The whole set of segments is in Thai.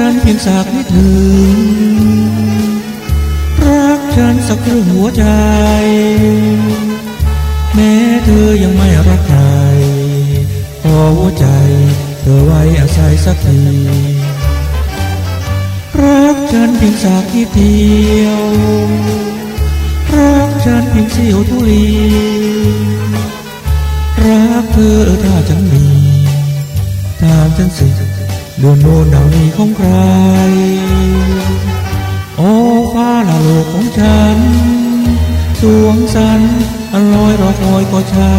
ฉันเพียงสักนิดหนึ่งรักฉันสักครึ่งหัวใจ แม้เธอยังไม่รักใครขอหัวใจ เธอไว้อาศัยสักที รักฉันเพียงสักนิดเดียว รักฉันเพียงเสี้ยวทุลีรักเธอถ้าฉันมีตามฉันสิ ดือนโน้นดาวนี้ของใคร โอ้ฟ้าละโลกของฉัน สวงสันอันลอยรอคอยก็ใช่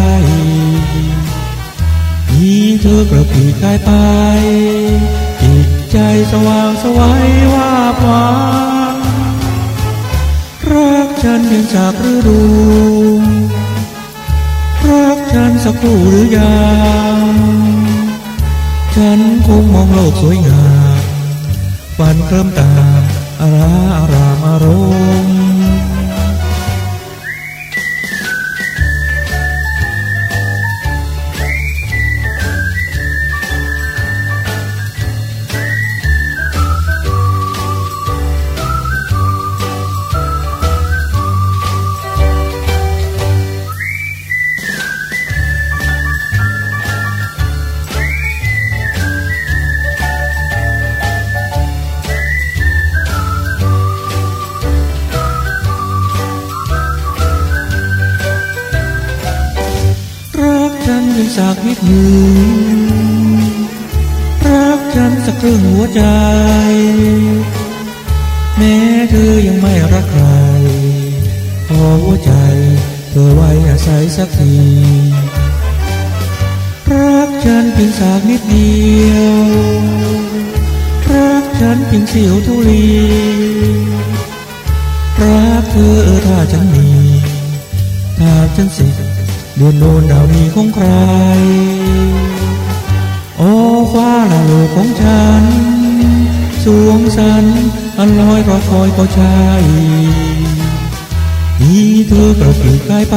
มีเธอกระผีกายไป จิตใจสว่างสวัยว่าบหวานรักฉันเพียงจากฤดูรักฉันสักครู่หรือยัง ฉันคงมองโลกสวยงามฝันเคลิ้มตามอาราอารามอารม ฉันเพียงสักนิดหนึ่งรักฉันสักครึ่งหัวใจ แม้เธอยังไม่รักใครขอหัวใจ เธอไว้อาศัยสักที รักฉันเพียงสักนิดเดียว รักฉันเพียงเสียวทุลี รักเธอถ้าฉันมีถ้าฉันสิ เดือนโนนดาวนี้ของใคร โอ้ฟ้าละโลกของฉัน สวงสันอันลอยรอคอยก็ใช่มีเธอกระพือกายไป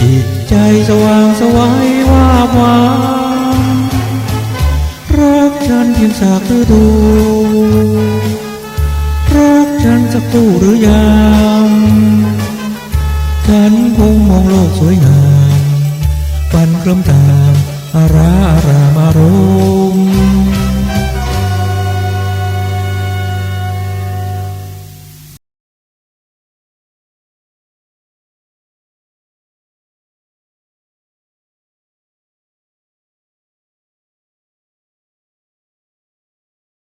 จิตใจสว่างสวัยว่าหวานรักฉันเพียงสักฤดูรักฉันสักคู่หรือยัง ฉันคงมองโลกสวยงาม ปันเคลิมตามอาราอารามาร